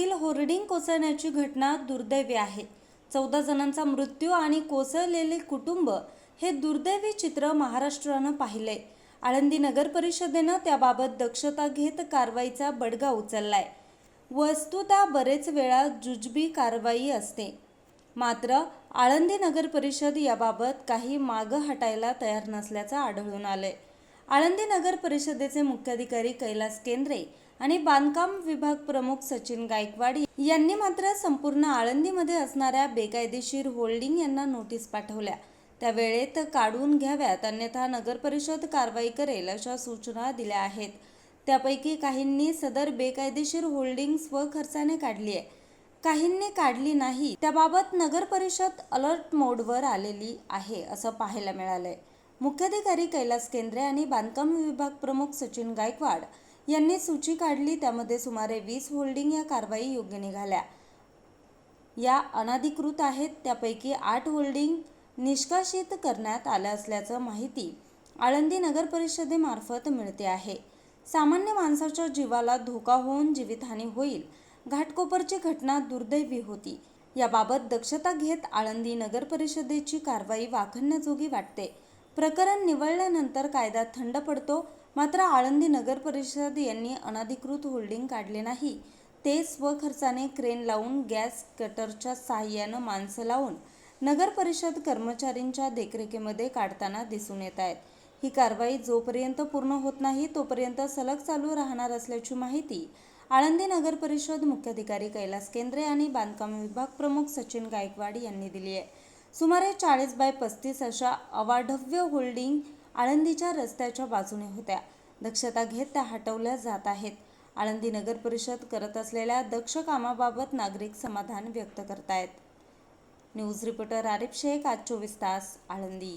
Hoarding कोसळण्याची घटना दुर्दैवी आहे. चौदा जणांचा मृत्यू आणि कोसळलेले कुटुंब हे दुर्दैवी चित्र महाराष्ट्रानं पाहिलंय. आळंदी नगर परिषदेनं त्याबाबत दक्षता घेत कारवाईचा बडगा उचललाय. वस्तुता बरेच वेळा जुजबी कारवाई असते. मात्र आळंदी नगर परिषद याबाबत काही मागं हटायला तयार नसल्याचं आढळून आलंय. आळंदी नगर परिषदेचे मुख्याधिकारी कैलास केंद्रे आणि बांधकाम विभाग प्रमुख सचिन गायकवाड यांनी मात्र संपूर्ण आळंदीमध्ये असणाऱ्या बेकायदेशीर होल्डिंग यांना नोटीस पाठवल्या. त्या वेळेत काढून घ्याव्यात अन्यथा नगर परिषद कारवाई करेल अशा सूचना दिल्या आहेत. त्यापैकी काहींनी सदर बेकायदेशीर होल्डिंग स्वखर्चाने काढली आहे. काहींनी काढली नाही त्याबाबत नगर परिषद अलर्ट मोडवर आलेली आहे असं पाहायला मिळालंय. मुख्याधिकारी कैलास केंद्रे आणि बांधकाम विभाग प्रमुख सचिन गायकवाड यांनी सूची काढली. त्यामध्ये सुमारे वीस होल्डिंग या कारवाई योग्य निघाल्या. या अनधिकृत आहेत. त्यापैकी आठ होल्डिंग निष्कासित करण्यात आल्या असल्याचं माहिती आळंदी नगर परिषदेमार्फत मिळते आहे. सामान्य माणसाच्या जीवाला धोका होऊन जीवितहानी होईल. घाटकोपरची घटना दुर्दैवी होती. याबाबत दक्षता घेत आळंदी नगर परिषदेची कारवाई वाखण्याजोगी वाटते. प्रकरण निवळल्यानंतर कायदा थंड पडतो. मात्र आळंदी नगर परिषद यांनी अनधिकृत होल्डिंग काढले नाही. ते स्वखर्चाने क्रेन लावून गॅस कटरच्या साहाय्यानं माणसं लावून नगर परिषद कर्मचाऱ्यांच्या देखरेखीमध्ये काढताना दिसून येत आहेत. ही कारवाई जोपर्यंत पूर्ण होत नाही तोपर्यंत सलग चालू राहणार असल्याची माहिती आळंदी नगर परिषद मुख्याधिकारी कैलास केंद्रे आणि बांधकाम विभाग प्रमुख सचिन गायकवाड यांनी दिली आहे. सुमारे चाळीस बाय पस्तीस अशा अवाढव्य होल्डिंग आळंदीच्या रस्त्याच्या बाजूने होत्या. दक्षता घेत त्या हटवल्या जात आहेत. आळंदी नगर परिषद करत असलेल्या दक्ष कामाबाबत नागरिक समाधान व्यक्त करतायत. न्यूज रिपोर्टर आरिफ शेख आज चोवीस तास आळंदी.